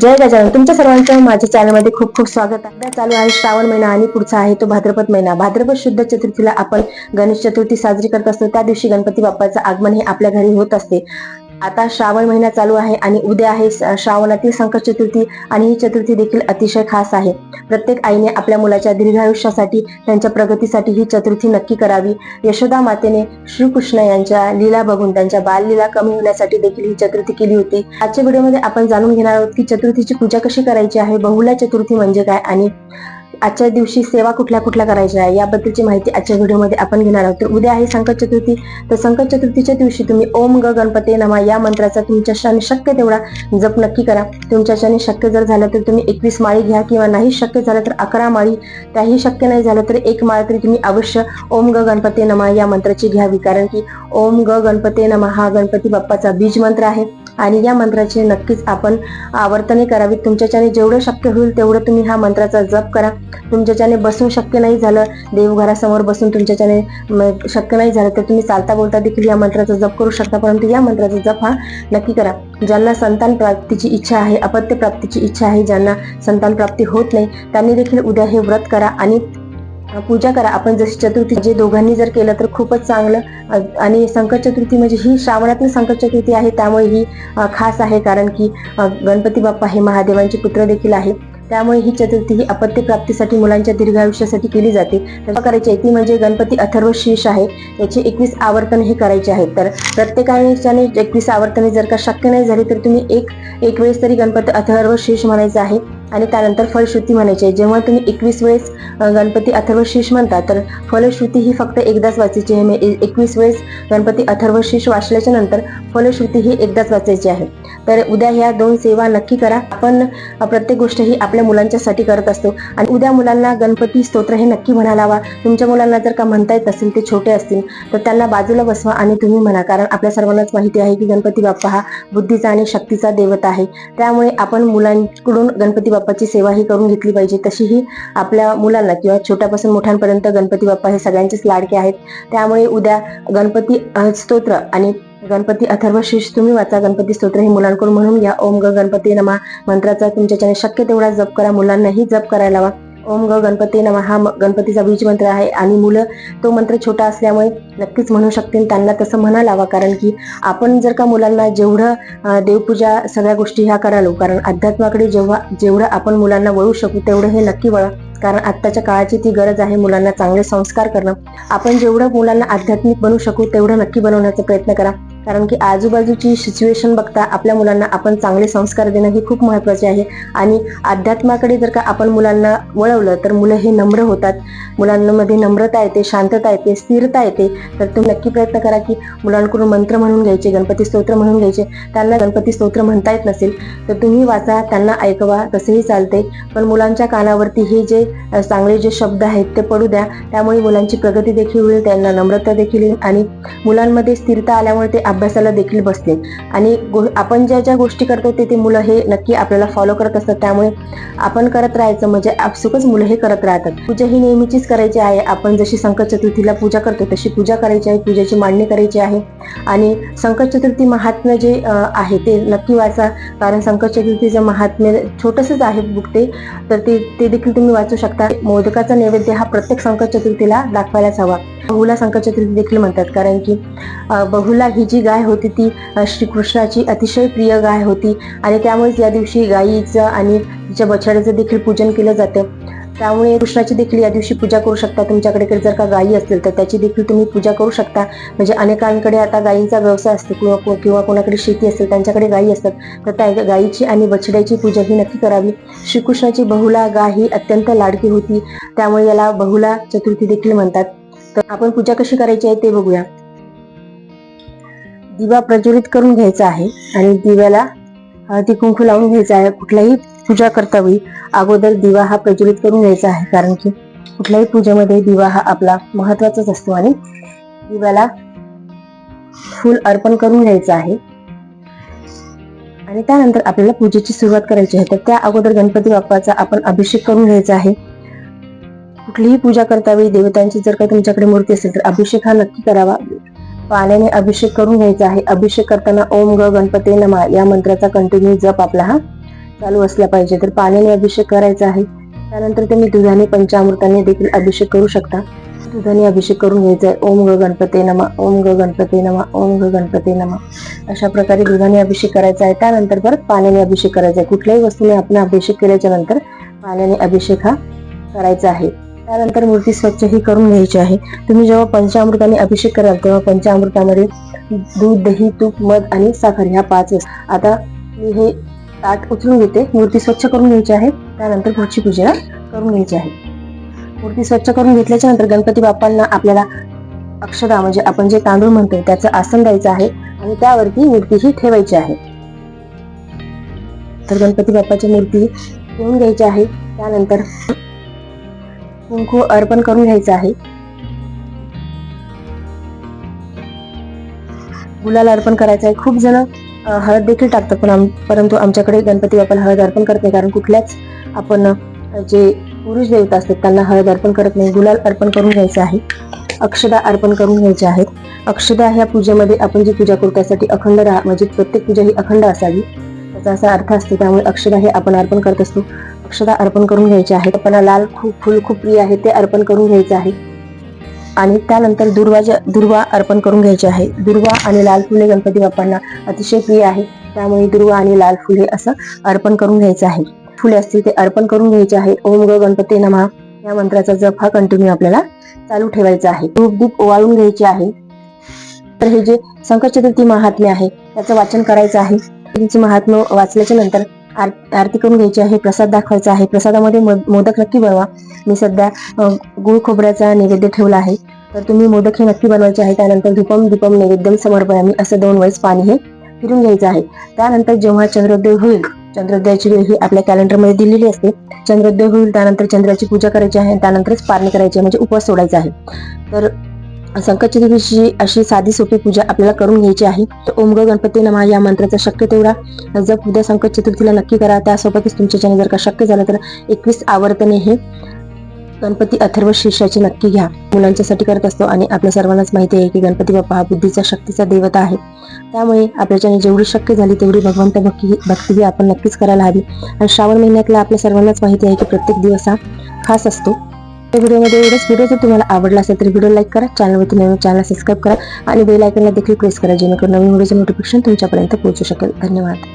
जय गजानन. तुमच्या सर्वांचं माझ्या चॅनलमध्ये खूप खूप स्वागत आहे. चालू आहे श्रावण महिना आणि पुढचा आहे तो भाद्रपद महिना. भाद्रपद शुद्ध चतुर्थीला आपण गणेश चतुर्थी साजरी करत असतो. त्या दिवशी गणपती बाप्पाचं आगमन हे आपल्या घरी होत असते. आता श्रावण महिना चालू आहे आणि उद्या आहे श्रावणातील संकट चतुर्थी आणि ही चतुर्थी देखील अतिशय खास आहे. प्रत्येक आईने आपल्या मुलाच्या दीर्घायुष्यासाठी त्यांच्या प्रगतीसाठी ही चतुर्थी नक्की करावी. यशोदा मातेने श्रीकृष्ण यांच्या लीला बघून त्यांच्या बाललीला कमी होण्यासाठी देखील ही चतुर्थी केली होती. आजच्या व्हिडिओमध्ये आपण जाणून घेणार आहोत की चतुर्थीची पूजा कशी करायची आहे बहुला चतुर्थी म्हणजे काय आणि आजच्या दिवशी सेवा कुठल्या कुठल्या करायच्या आहे याबद्दलची माहिती आजच्या व्हिडिओमध्ये आपण घेणार आहोत. तर उद्या आहे संकट चतुर्थी. तर संकट चतुर्थीच्या दिवशी तुम्ही ओम ग गणपते नमा या मंत्राचा तुमच्या तुमच्याशाने शक्य तेवढा जप नक्की करा. तुमच्या तुमच्याच्याने शक्य जर झालं तर तुम्ही एकवीस माळी घ्या किंवा नाही शक्य झालं तर अकरा माळी. त्याही शक्य नाही झालं तर एक माळ तरी तुम्ही अवश्य ओम ग गणपते नमा या मंत्राची घ्यावी. कारण की ओम ग गणपती नमा हा गणपती बाप्पाचा बीज मंत्र आहे. आणि या मंत्राचे नक्कीच आपण आवर्तने करावी. तुमच्याच्याने जेवढं शक्य होईल तेवढं तुम्ही हा मंत्राचा जप करा. तुमच्याच्याने बसून शक्य नाही झालं देवघरासमोर बसून तुमच्याच्याने शक्य नाही झालं तर तुम्ही चालता बोलता देखील या मंत्राचा जप करू शकता. परंतु या मंत्राचा जप हा नक्की करा. ज्यांना संतान प्राप्तीची इच्छा आहे अपत्य प्राप्तीची इच्छा आहे ज्यांना संतान प्राप्ती होत नाही त्यांनी देखील उद्या हे व्रत करा आणि पूजा करा. आपण जशी चतुर्थी जे दोघांनी जर केलं तर खूपच चांगलं. आणि संकट चतुर्थी म्हणजे ही श्रावणातील संकट चतुर्थी आहे त्यामुळे ही खास आहे. कारण की गणपती बाप्पा हे महादेवांचे पुत्र देखील आहे. त्यामुळे ही चतुर्थी ही अपत्य प्राप्तीसाठी मुलांच्या दीर्घायुष्यासाठी केली जाते. तर करायची आहे ती म्हणजे गणपती अथर्व शीर्ष आहे. याचे एकवीस आवर्तन हे करायचे आहेत. तर प्रत्येकाने एकवीस आवर्तने जर का शक्य नाही झाली तर तुम्ही एक एक वेळेस तरी गणपती अथर्व शीर्ष म्हणायचं आहे. आणि त्यानंतर फलश्रुती म्हणायची जेव्हा तुम्ही एकवीस वेळेस गणपती अथर्व शीर्ष म्हणता तर फलश्रुती ही फक्त एकदाच वाचायची आहे. एकवीस वेळेस गणपती अथर्वशीष वाचल्याच्या नंतर फलश्रुती ही एकदाच वाचायची आहे. तर उद्या ह्या दोन सेवा नक्की करा. आपण प्रत्येक गोष्ट ही आपल्या मुलांच्यासाठी करत असतो. आणि उद्या मुलांना गणपती स्तोत्र हे नक्की म्हणायला हवा तुमच्या मुलांना जर का म्हणता येत असेल ते छोटे असतील तर त्यांना बाजूला बसवा आणि तुम्ही म्हणा. कारण आपल्या सर्वांनाच माहिती आहे की गणपती बाप्पा हा बुद्धीचा आणि शक्तीचा देवता आहे. त्यामुळे आपण मुलांकडून गणपती बाप्पाची सेवा ही करून घेतली पाहिजे. तशीही आपल्या मुलांना किंवा छोट्यापासून मोठ्यांपर्यंत गणपती बाप्पा हे सगळ्यांचेच लाडके आहेत. त्यामुळे उद्या गणपती स्तोत्र आणि गणपती अथर्वशीष तुम्ही वाचा. गणपती स्तोत्र हे मुलांकडून म्हणून घ्या. ओम ग गणपती नमा मंत्राचा तुमच्याच्याने शक्य तेवढा जप करा. मुलांनाही जप करायला हवा ओम ग गणपती नम. हा गणपतीचा बीज मंत्र आहे आणि मुलं तो मंत्र छोटा असल्यामुळे नक्कीच म्हणू शकतील. त्यांना तसं म्हणा हवा कारण की आपण जर का मुलांना जेवढं देवपूजा सगळ्या गोष्टी ह्या करालो कारण अध्यात्माकडे जेव्हा जेवढं आपण मुलांना वळू शकू तेवढं हे नक्की वळा. कारण आत्ताच्या काळाची ती गरज आहे मुलांना चांगले संस्कार करणं. आपण जेवढं मुलांना आध्यात्मिक बनवू शकू तेवढं नक्की बनवण्याचा प्रयत्न करा. कारण की आजूबाजूची सिच्युएशन बघता आपल्या मुलांना आपण चांगले संस्कार देणं हे खूप महत्त्वाचे आहे. आणि अध्यात्माकडे जर का आपण मुलांना वळवलं तर मुलं हे नम्र होतात. मुलांमध्ये नम्रता येते शांतता येते स्थिरता येते. तर तुम्ही नक्की प्रयत्न करा की मुलांकडून मंत्र म्हणून घ्यायचे गणपती स्तोत्र म्हणून घ्यायचे. त्यांना गणपती स्तोत्र म्हणता येत नसेल तर तुम्ही वाचा त्यांना ऐकवा तसेही चालते पण मुलांच्या कानावरती हे जे चांगले जे शब्द आहेत ते पडू द्या. त्यामुळे मुलांची प्रगती देखील होईल त्यांना नम्रता देखील येईल आणि मुलांमध्ये स्थिरता आल्यामुळे ते अभ्यासाला देखील बसते. आणि गो- आपण ज्या ज्या गोष्टी करतो ते ते मुलं हे नक्की आपल्याला फॉलो करत असतात. त्यामुळे आपण करत राहायचं म्हणजे आपसुकच मुलं हे करत राहतात. पूजा ही नेहमीचीच करायची आहे. आपण जशी संकट चतुर्थीला पूजा करतो तशी पूजा करायची आहे. पूजेची मांडणी करायची आहे. आणि संकट चतुर्थी महात्म्य जे आहे ते नक्की वाचा. कारण संकट चतुर्थीचं महात्म्य छोटंसंच आहे बुक ते तर ते ते देखील तुम्ही वाचू शकता. मोदकाचा नैवेद्य हा प्रत्येक संकट चतुर्थीला दाखवायलाच हवा. बहुला संकटचतुर्थी देखील म्हणतात. कारण की बहुला ही जी गाय होती ती श्रीकृष्णाची अतिशय प्रिय गाय होती. आणि त्यामुळेच या दिवशी गायीचं आणि तिच्या बछड्याचं देखील पूजन केलं जातं. त्यामुळे कृष्णाची देखील या दिवशी पूजा करू शकता. तुमच्याकडे जर का गायी असतील तर त्याची देखील तुम्ही पूजा करू शकता. म्हणजे अनेकांकडे आता गायींचा व्यवसाय असतो किंवा किंवा कोणाकडे शेती असेल त्यांच्याकडे गायी असतात. तर त्या गायीची आणि बछड्याची पूजा ही नक्की करावी. श्रीकृष्णाची बहुला गाय ही अत्यंत लाडकी होती. त्यामुळे याला बहुला चतुर्थी देखील म्हणतात. तर आपण पूजा कशी करायची आहे ते बघूया. दिवा प्रज्वलित करून घ्यायचा आहे आणि दिव्याला हळदी कुंकू लावून घ्यायचा आहे. कुठल्याही पूजा करता वेळी अगोदर दिवा हा प्रज्वलित करून घ्यायचा आहे. कारण की कुठल्याही पूजेमध्ये दिवा हा आपला महत्वाचाच असतो आणि दिव्याला फूल अर्पण करून घ्यायचं आहे. आणि त्यानंतर आपल्याला पूजेची सुरुवात करायची आहे. तर त्या अगोदर गणपती बाप्पाचा आपण अभिषेक करून घ्यायचा आहे. कुठलीही पूजा करता वेळी देवतांची जर काही तुमच्याकडे मूर्ती असेल तर अभिषेक हा नक्की करावा. पाण्याने अभिषेक करून घ्यायचा आहे. अभिषेक करताना ओम ग गणपते नमा या मंत्राचा कंटिन्यू जप आपला हा चालू असला पाहिजे. तर पाण्याने अभिषेक करायचा आहे. त्यानंतर तुम्ही दुधाने पंचामृताने देखील अभिषेक करू शकता. दुधाने अभिषेक करून घ्यायचा आहे. ओम ग गणपती नमा ओम ग गणपती नमा ओम ग गणपती नमा. अशा प्रकारे दुधाने अभिषेक करायचा आहे. त्यानंतर परत पाण्याने अभिषेक करायचा आहे. कुठल्याही वस्तूने आपण अभिषेक केल्याच्यानंतर पाण्याने अभिषेक हा करायचा आहे. त्यानंतर मूर्ती स्वच्छ ही करून घ्यायची आहे. तुम्ही जेव्हा पंचामृताने अभिषेक कराल तेव्हा पंचामृतामध्ये दूध दही तूप मध आणि साखर ह्या पाच आता मी हे ताट उचलून घेते. मूर्ती स्वच्छ करून घ्यायची आहे. त्यानंतर पुढची पूजा करून घ्यायची आहे. मूर्ती स्वच्छ करून घेतल्याच्या नंतर गणपती बाप्पांना आपल्याला अक्षदा म्हणजे आपण जे तांदूळ म्हणतो त्याचं आसन द्यायचं आहे आणि त्यावरती मूर्ती ही ठेवायची आहे. तर गणपती बाप्पाची मूर्ती ठेवून घ्यायची आहे. त्यानंतर कुंकू अर्पण करून घ्यायचं आहे. गुलाल अर्पण करायचं आहे. खूप जण हळद देखील टाकतात पण आम परंतु आमच्याकडे गणपती बाप्पाला हळद अर्पण करत नाही कारण कुठल्याच आपण जे पुरुष देवता असतात त्यांना हळद अर्पण करत नाही. गुलाल अर्पण करून घ्यायचं आहे. अक्षदा अर्पण करून घ्यायचे आहेत. अक्षदा ह्या पूजेमध्ये आपण जी पूजा करू त्यासाठी अखंड राहा म्हणजे प्रत्येक पूजा ही अखंड असावी. त्याचा असा अर्थ असतो त्यामुळे अक्षदा हे आपण अर्पण करत असतो. अक्षदा अर्पण करून घ्यायचे आहेत आपण लाल खूप फुल खूप प्रिय आहे ते अर्पण करून घ्यायचे आहे. आणि त्यानंतर दुर्वा दुर्वा अर्पण करून घ्यायचे आहे. दुर्वा आणि लाल फुले गणपती बाप्पांना अतिशय प्रिय आहे. त्यामुळे दुर्वा आणि लाल फुले असं अर्पण करून घ्यायचं आहे. फुले असतील ते अर्पण करून घ्यायचे आहे. ओम ग गणपती नमा. या मंत्राचा जप हा कंटिन्यू आपल्याला चालू ठेवायचा आहे. धूपदीप ओवाळून घ्यायचे आहे. तर हे जे संकट चतुर्थी महात्म्य आहे त्याचं वाचन करायचं आहे. महात्म्य वाचल्याच्या नंतर आरती करून घ्यायची आहे प्रसाद दाखवायचा आहे. प्रसादामध्ये मोदक नक्की बनवा. मी सध्या गुळ खोबऱ्याचा नैवेद्य ठेवला आहे. तर तुम्ही मोदक हे नक्की बनवायचे आहे. त्यानंतर धुपम दीपम नैवेद्यम समर्पयामी असं दोन वेळेस पाणी हे फिरून घ्यायचं आहे. त्यानंतर जेव्हा चंद्रोदय होईल चंद्रोदयाची वेळ ही आपल्या कॅलेंडरमध्ये दिलेली असते. चंद्रोदय होईल त्यानंतर चंद्राची पूजा करायची आहे त्यानंतरच पारणी करायची आहे. म्हणजे उपवास सोडायचा आहे. तर संकट चतुर्थीची अशी साधी सोपी पूजा आपल्याला करून घ्यायची आहे. तर ओम ग गणपती नमा या मंत्राचा शक्य तेवढा. जप उद्या संकट चतुर्थीला नक्की करा. त्यासोबतच तुमच्याच्याने जर का शक्य झालं तर एकवीस आवर्तने हे गणपती अथर्व शीर्षाची नक्की घ्या. मुलांच्यासाठी करत असतो आणि आपल्या सर्वांनाच माहिती आहे की गणपती बाप्पा हा बुद्धीचा शक्तीचा देवता आहे. त्यामुळे आपल्याच्याने जेवढी शक्य झाली तेवढी भगवंत भक्ती भक्ती ही आपण नक्कीच करायला हवी. आणि श्रावण महिन्यातला आपल्या सर्वांनाच माहिती आहे की प्रत्येक दिवस हा खास असतो. या व्हिडिओमध्ये एवढंच व्हिडिओ जर तुम्हाला आवडला असेल तर व्हिडिओ लाईक करा चॅनलवरती नवीन चॅनल सबस्क्राईब करा आणि बेल आयकनला देखील प्रेस करा जेणेकरून नवीन व्हिडिओचं नोटिफिकेशन तुमच्यापर्यंत पोहोचू शकेल. धन्यवाद.